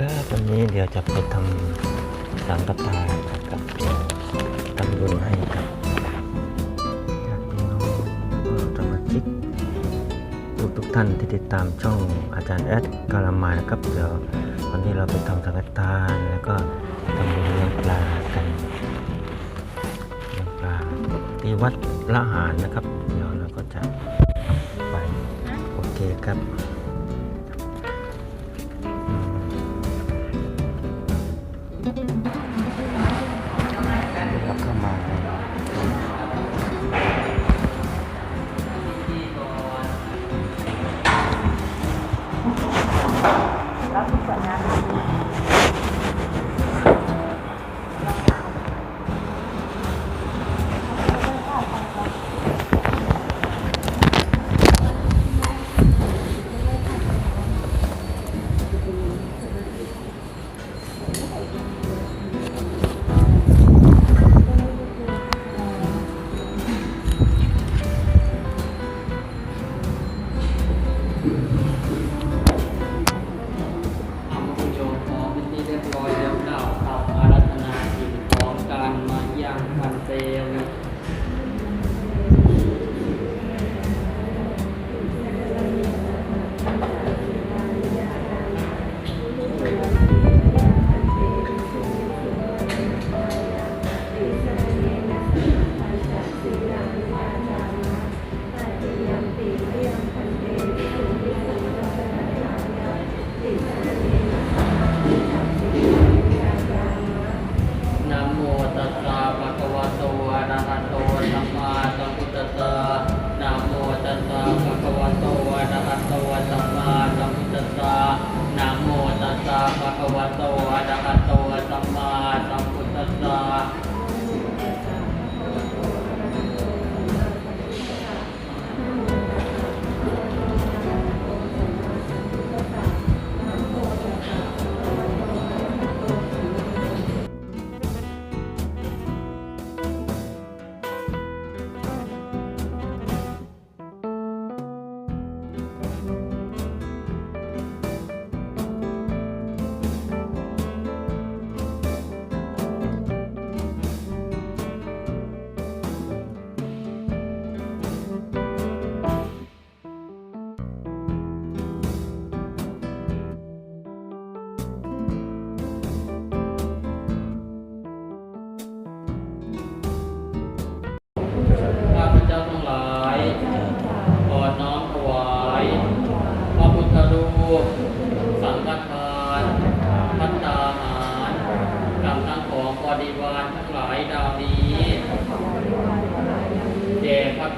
ครับวันนี้เดี๋ยวจะไปทำสังฆทานนะครับเดียวทำบุญให้กับญาติพี่น้องแล้วก็สมาชิกทุกทุกท่านที่ติดตามช่องอาจารย์แอดกาลามานะครับเดี๋ยววันนี้เราไปทำสังฆทานแล้วก็ทำบุญเลี้ยงปลากันเลี้ยงปลาที่วัดละหารนะครับ เดี๋ยวเราก็จะไปโอเคครับ ยั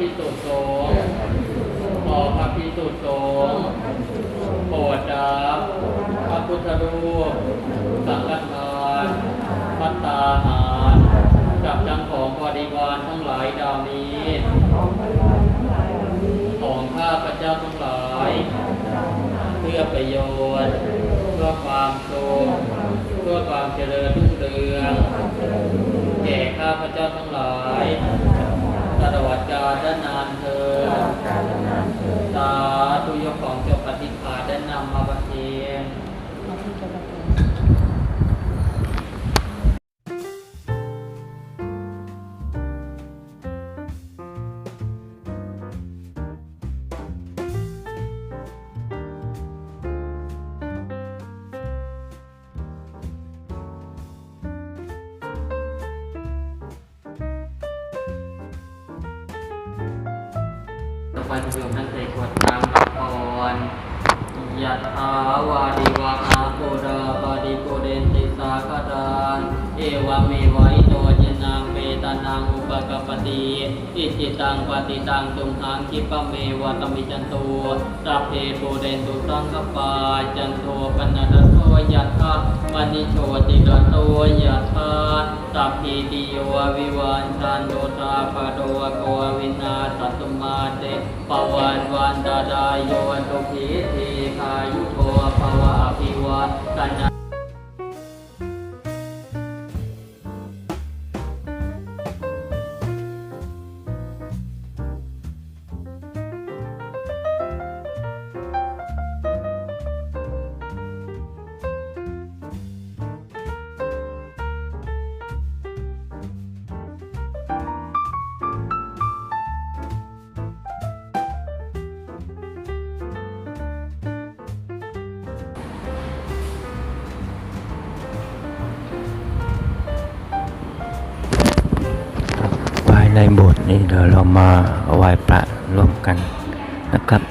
ด่พระพิสุทธิสงฆ์ขอพระพิสุทธิสงฆ์โปรดรับพระพุทธรูป สังฆทานพัตตาหารกับทั้งของบริวารทั้งหลายดาวนี้ ของข้าพระเจ้าทั้งหลาย เพื่อประโยชน์ เพื่อความสุขเพื่อความเจริญรุ่งเรืองแก่ข้าพระเจ้าทั้งหลายตลอด กาลนานเธอญสา ไปจะเป็นท่นเตกวดตามละครยะถาวาริวาหาโกราปาริโกเรนติสาคารังเอวเมวะอิโตยนังเปตานังอุปกปติอิจิตังปฏิตังตุมหังคิปเมวะตมิจันตุสัพเพโกเรนตุสังกปาจันโทปนัส ตัวยะธามณิโชติระโตยะธาสัพพิติโยวิวันชันโตตาปะโดโกวินาสตุมาเตปวันวันดาดายโยตุภิทีคายุโทภวะอภิวัตนา ในโบสถ์นี้เดี๋ยวเรามาไหว้พระร่วมกันนะครับ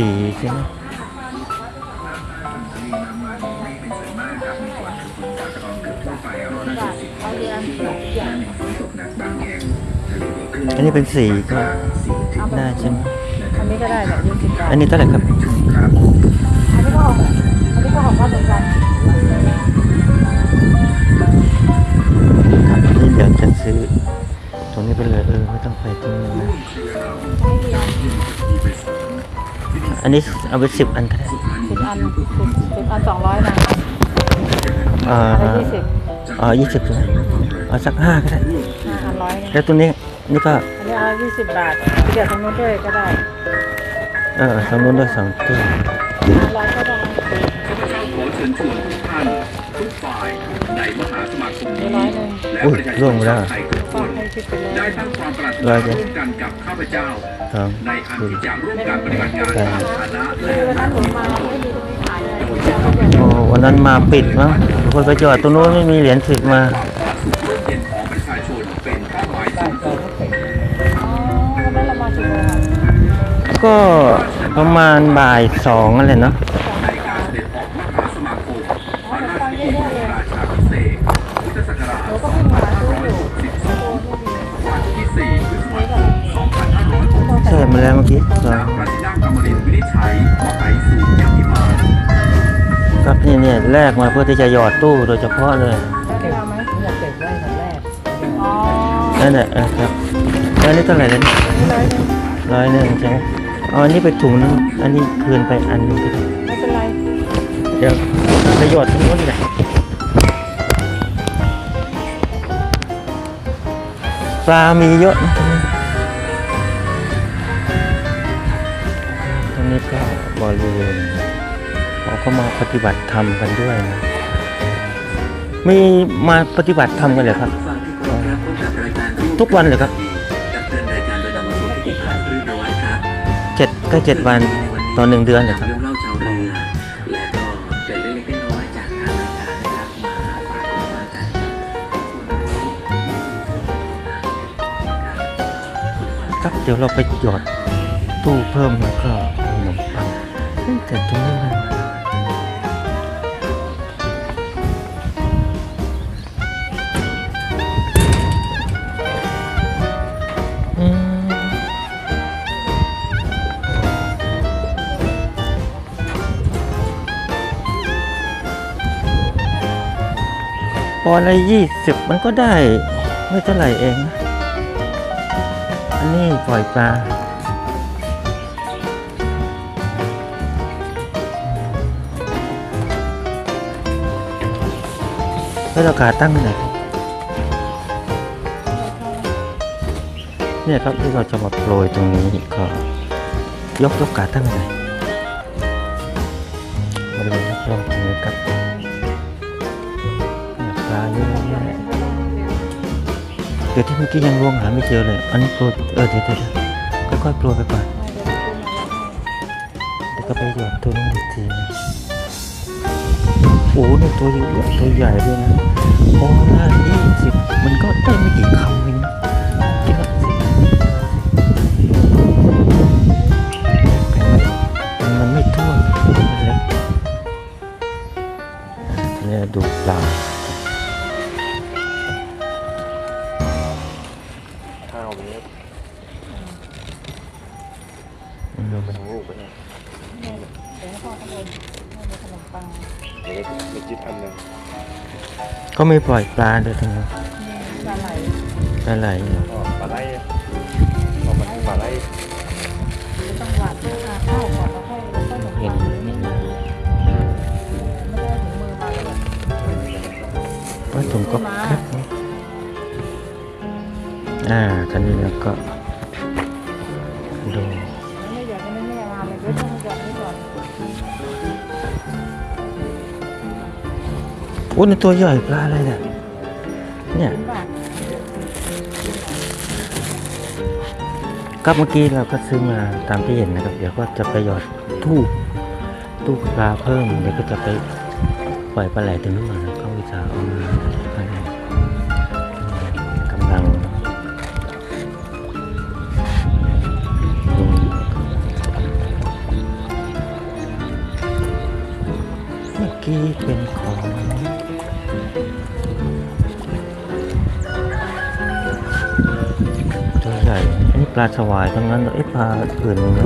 ดีใช่ไหมอันนี้เป็นสีก็ได้ใช่ไหมอันนี้ก็ได้แบบยี่สิบบาทอันนี้เท่าไหร่ครับอันนี้ก็ของอันนี้ก็ของพ่อเหมือนกัน นนี้เอาไปสิบอันก็ได้สิบอันสิบสิบอันสองร้อยนะอ่าอันละยี่สิบอ๋อยี่สิบเลยเอาสักห้าก็ได้ห้าอันร้อยนะแล้วตัวนี้นี่ก็อันนี้เอายี่สิบบาทเดี๋ยวทางนู้นด้วยก็ได้เออสองนู้นด้วยสองตู้ห้าร้อยก็ได้ขอเชิญชวนทุกท่านทุกฝ่ายในมหาสมาคมนี่นี้ร้อยหนึ่งและอุ้ยประชาชร่วงนไปแล้ชาววไทยทุกคก็นให้ คิดไปเลยได้ตั้งความปรารถร้นาอยเดียวร่วมกันกับข้าพเจ้าสองในอันที่จะร่วมกันปฏิบัติงานตามฐานะและคือนั้นหนูมาไม่มีตรงนี้ขายเลยโอ้วันนั้นมาปิดมั้งคนไปจอดตรงนู้นไม่มีเหรียญถึกมาสุขร่มเย็นของประชาชนเป็นเป้าหมายสูงสุดอ๋อวันนั้นเรามากี่โมงอะก็ประมาณบ่ายสองอะไรเนาะ ใน มาแล้วเมื่อกี้ก็จากพระที่นั่งอมรินทร์วินิจฉัยไปสู่ยมพิบาลครับนี่เนี่ยแลกมาเพื่อที่จะหยอดตู้โดยเฉพาะเลยได้เราไหมอยากเก็บไว้คนแรกอ๋อนั่นแหละเออครับอันนี้เท่าไหร่แล้วนี่เลยหนึ่งร้อยหนึ่งใช่ไหมเอาอันนี้ไปถุงนึงอันนี้คืนไปอันนึงก็ได้ไม่เป็นไร เดี๋ยวไปหยอดตรงนู้นเลยปลามีเยอะนะ เรียนเขาก็มาปฏิบัติธรรมกันด้วยนะ มีมาปฏิบัติธรรมกันเลยครับ ทุกวันเลยครับเจ็ดก็เจ็ดวันต่อหนึ่งเดือนเลยครับครับเดี๋ยวเราไปหยอดตู้เพิ่มแล้วก็ ปอนละยี่สิบมันก็ได้ ไม่เท่าไหร่เองนะอันนี้ปล่อยปลาแล้วราขาตั้งไหนครับเนี่ยครับที่เราจะมาโปรยตรงนี้ก็ยกยกขาตั้งไหนบริเวณรอบ เดี๋ยวที่เมื่อกี้ยังลวงหาไม่เจอเลย อันนี้โปรยเออเดี๋ยวเดี๋ยวเดี๋ยวค่อยๆโปรยไปก่อนเดี๋ยวก็ไปหยอดตัวนู้อีกทีนึงโอ้โหนี่ตัวใหญ่ตัวใหญ่ด้วยนะพอละยี่สิบมันก็ได้ ก็ไม่ปล่อยปลาเลยทั้งนั้นปลาไหลปลาไหลเหรอไม่ต้องหวานต้องทาข้าวก่อนแล้วค่อยแล้วค่อยขนมเห็ปันงไหมไม่ได้ถึงมือมาเลยว่าถุงก็แคบไหมอ่าตอนนี้เราก็ อ้นตัวใหญ่ปลาอะไรเนี่ยเนี่ยถึงบเมื่อกี้เราก็ซื้อมาตามที่เห็นนะครับ เดี๋ยวก็จะไปหยอดตู้ตู้ปลาเพิ่มเดี๋ยวก็จะไปปล่อยปลาไหลถึงนู่นนะเขาวิชาเอามากำลังเมื่อกี้เป็นของ ปลาสวายทั้งนั้นเอ้ยปลาอื่นมีไหม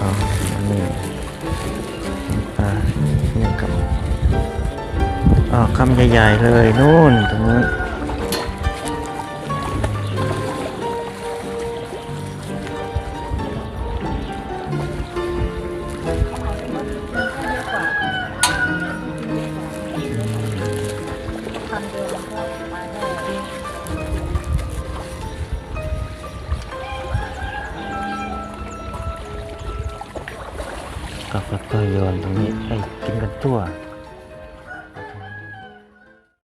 อ๋ออันนี้ปลาเนี่ยครับอ๋อคำใหญ่ ๆ เลย นู่นตรงนู้น